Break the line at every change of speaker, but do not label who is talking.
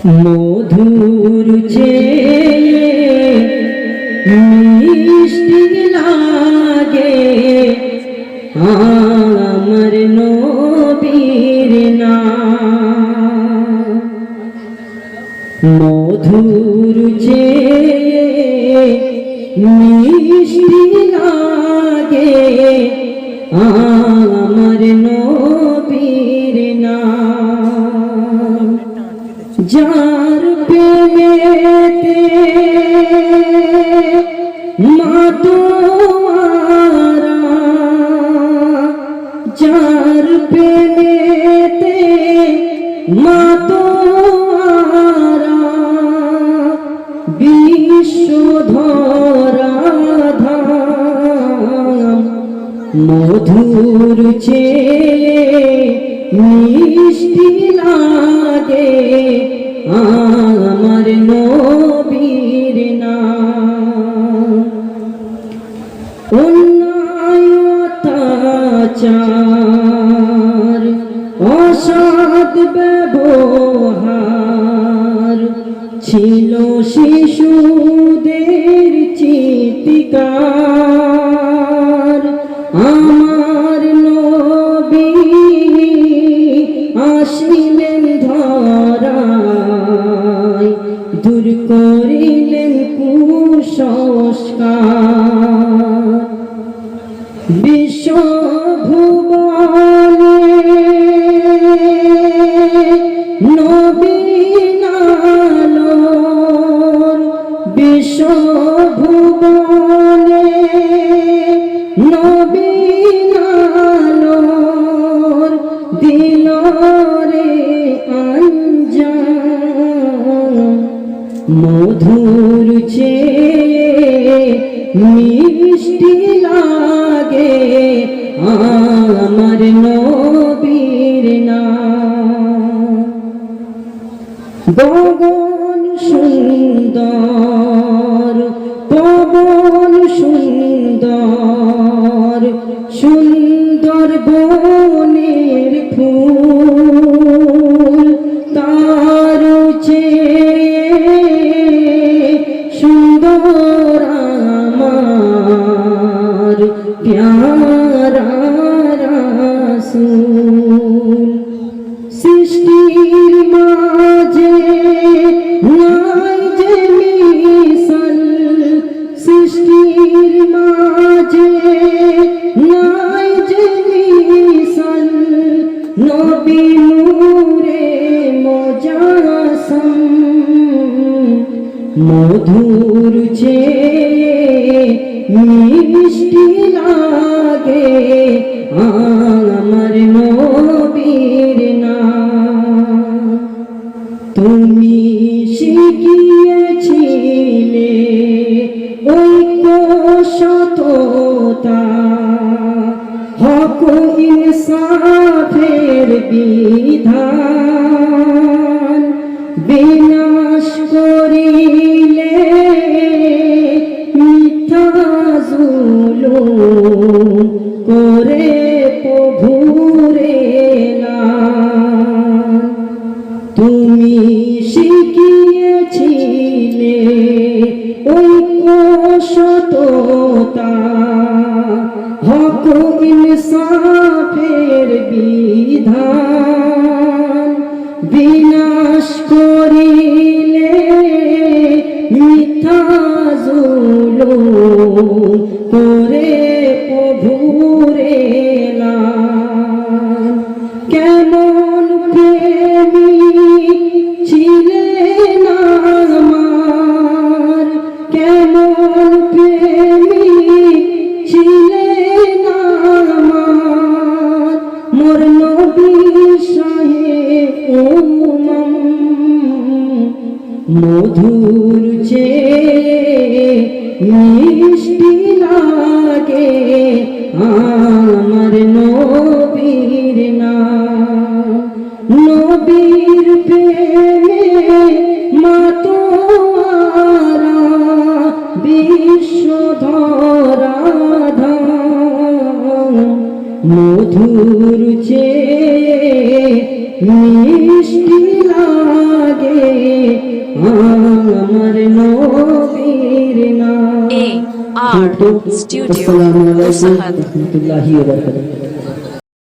মধুর চেয়ে মিষ্টি লাগে আমার নবীর নাম। মধুর চেয়ে মিষ্টি লাগে আমার নবীর যার প্রেমেতে মাতোয়ারা যার প্রেমেতে মাতোয়ারা বিশ্বধরা ধাম মধুর চেয়ে মিষ্টি অন্যায়তাচার অসৎ ব্যবহার ছিল শিশুদের চিৎকার। আমার নবী আসিলেন ধরায় দূর করিলেন কুসংস্কার। বিশ্বভুবনে দিলরে অঞ্জান মধুর চেয়ে মিষ্টি লাগে আমার নবীর নাম। গগন সুন্দর বনের নবী নূরে মজাসম মধুর চেয়ে মিষ্টি লাগে আমার নবীর নাম। তুমি শিখিয়েছিলে ঐক্য সততা হক ইনসাফের বিধান বিনাশ করিলে মিথ্যা করে প্রভুরে লাল। তুমি শিখিয়েছিলে ঐক্য সততা হক ইনসাফের বিধান। বিনাশ করিলে মিথ্যা জুলুম মধুর চেয়ে মিষ্টি লাগে আমার নবীর নাম। নবীর প্রেমে মাতোয়ারা বিশ্ব ধরা মধুর চেয়ে মিষ্টি লাগে A R Studio
আসসালামু